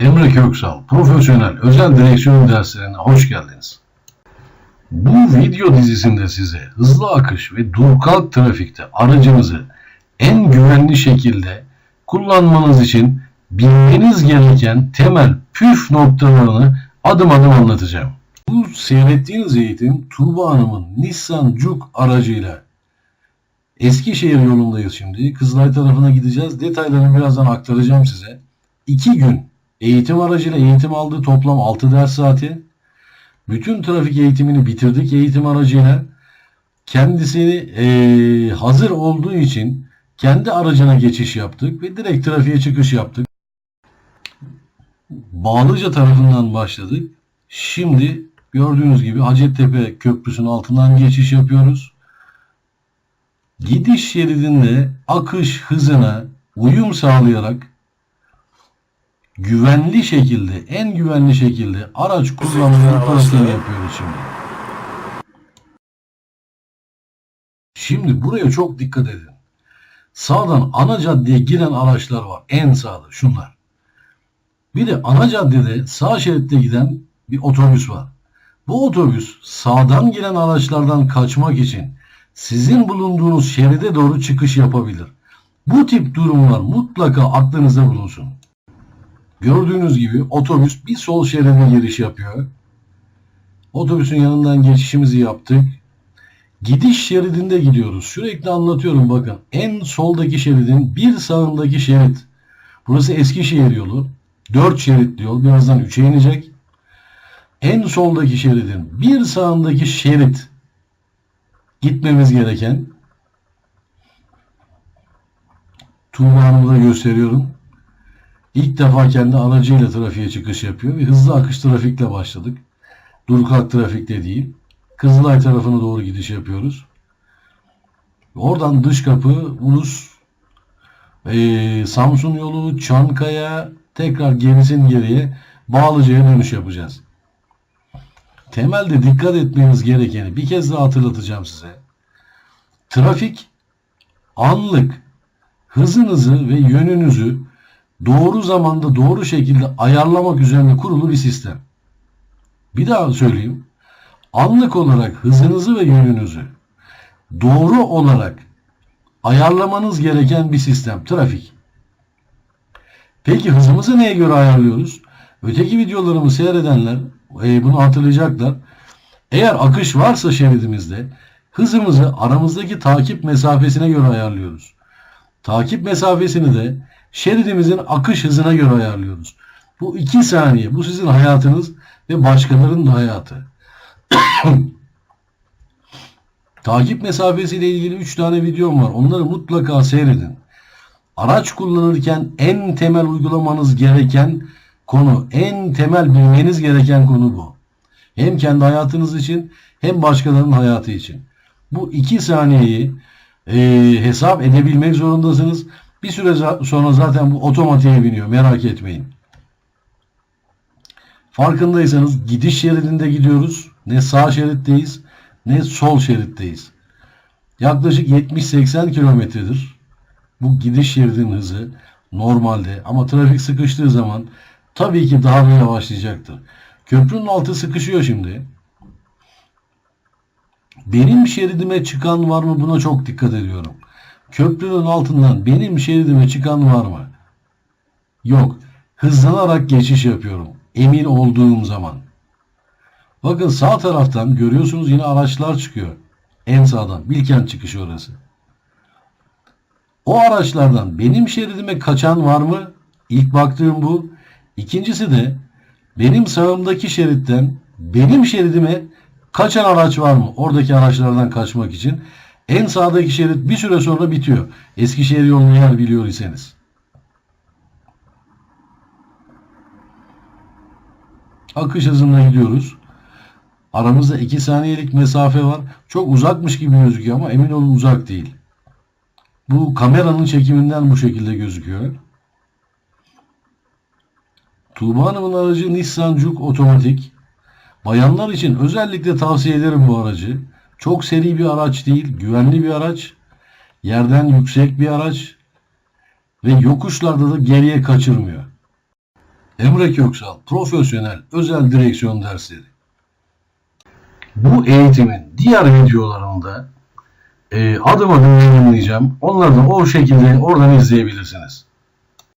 Emre Köksal, profesyonel özel direksiyon derslerine hoş geldiniz. Bu video dizisinde size hızlı akış ve dur kalk trafikte aracınızı en güvenli şekilde kullanmanız için bilmeniz gereken temel püf noktalarını adım adım anlatacağım. Bu seyrettiğiniz eğitim Tuğba Hanım'ın Nissan Juke aracıyla Eskişehir yolundayız şimdi. Kızılay tarafına gideceğiz. Detaylarını birazdan aktaracağım size. İki gün eğitim aracıyla eğitim aldı. Toplam 6 ders saati. Bütün trafik eğitimini bitirdik eğitim aracıyla. Kendisini eee, hazır olduğu için kendi aracına geçiş yaptık ve direkt trafiğe çıkış yaptık. Bağlıca tarafından başladık. Şimdi gördüğünüz gibi Hacettepe Köprüsü'nün altından geçiş yapıyoruz. Gidiş şeridinde akış hızına uyum sağlayarak güvenli şekilde, en güvenli şekilde araç kullanımını pratiğini yapıyoruz şimdi. Şimdi buraya çok dikkat edin. Sağdan ana caddeye giren araçlar var. En sağda şunlar. Bir de ana caddede sağ şeritte giden bir otobüs var. Bu otobüs sağdan gelen araçlardan kaçmak için sizin bulunduğunuz şeride doğru çıkış yapabilir. Bu tip durumlar mutlaka aklınızda bulunsun. Gördüğünüz gibi otobüs bir sol şeride giriş yapıyor. Otobüsün yanından geçişimizi yaptık. Gidiş şeridinde gidiyoruz. Sürekli anlatıyorum bakın. En soldaki şeridin bir sağındaki şerit. Burası Eskişehir yolu. 4 şeritli yol. Birazdan 3'e inecek. En soldaki şeridin bir sağındaki şerit gitmemiz gereken Tuğba Hanım'ı da gösteriyorum. İlk defa kendi aracıyla trafiğe çıkış yapıyor ve hızlı akış trafikle başladık. Dur kalk trafikte değil. Kızılay tarafına doğru gidiş yapıyoruz. Oradan dış kapı, Ulus, eee, Samsun yolu, Çankaya, tekrar gerisin geriye Bağlıca'ya dönüş yapacağız. Temelde dikkat etmeniz gerekeni bir kez daha hatırlatacağım size. Trafik anlık hızınızı ve yönünüzü doğru zamanda doğru şekilde ayarlamak üzerine kurulu bir sistem. Bir daha söyleyeyim. Anlık olarak hızınızı ve yönünüzü doğru olarak ayarlamanız gereken bir sistem trafik. Peki hızımızı neye göre ayarlıyoruz? Öteki videolarımı seyredenler e, bunu hatırlayacaklar. Eğer akış varsa şeridimizde hızımızı aramızdaki takip mesafesine göre ayarlıyoruz. Takip mesafesini de şeridimizin akış hızına göre ayarlıyoruz. Bu iki saniye. Bu sizin hayatınız ve başkalarının da hayatı. Takip mesafesiyle ilgili 3 tane videom var. Onları mutlaka seyredin. Araç kullanırken en temel uygulamanız gereken konu, en temel bilmeniz gereken konu bu. Hem kendi hayatınız için hem başkalarının hayatı için. Bu iki saniyeyi e, hesap edebilmek zorundasınız. Bir süre sonra zaten bu otomatiğe biniyor. Merak etmeyin. Farkındaysanız gidiş şeridinde gidiyoruz. Ne sağ şeritteyiz ne sol şeritteyiz. Yaklaşık 70-80 kilometredir. Bu gidiş şeridinin hızı normalde ama trafik sıkıştığı zaman tabii ki daha da yavaşlayacaktır. Köprünün altı sıkışıyor şimdi. Benim şeridime çıkan var mı buna çok dikkat ediyorum. Köprünün altından benim şeridime çıkan var mı? Yok. Hızlanarak geçiş yapıyorum. Emin olduğum zaman. Bakın sağ taraftan görüyorsunuz yine araçlar çıkıyor. En sağdan. Bilkent çıkışı orası. O araçlardan benim şeridime kaçan var mı? İlk baktığım bu. İkincisi de benim sağımdaki şeritten benim şeridime kaçan araç var mı? Oradaki araçlardan kaçmak için. En sağdaki şerit bir süre sonra bitiyor. Eskişehir yolunu yer biliyor iseniz. Akış hızında gidiyoruz. Aramızda 2 saniyelik mesafe var. Çok uzakmış gibi gözüküyor ama emin olun uzak değil. Bu kameranın çekiminden bu şekilde gözüküyor. Tuğba Hanım'ın aracı Nissan Juke otomatik. Bayanlar için özellikle tavsiye ederim bu aracı. Çok seri bir araç değil, güvenli bir araç. Yerden yüksek bir araç ve yokuşlarda da geriye kaçırmıyor. Emre Köksal Profesyonel Özel Direksiyon Dersleri. Bu eğitimin diğer videolarında e, adım adım yayınlayacağım. Onları da o şekilde oradan izleyebilirsiniz.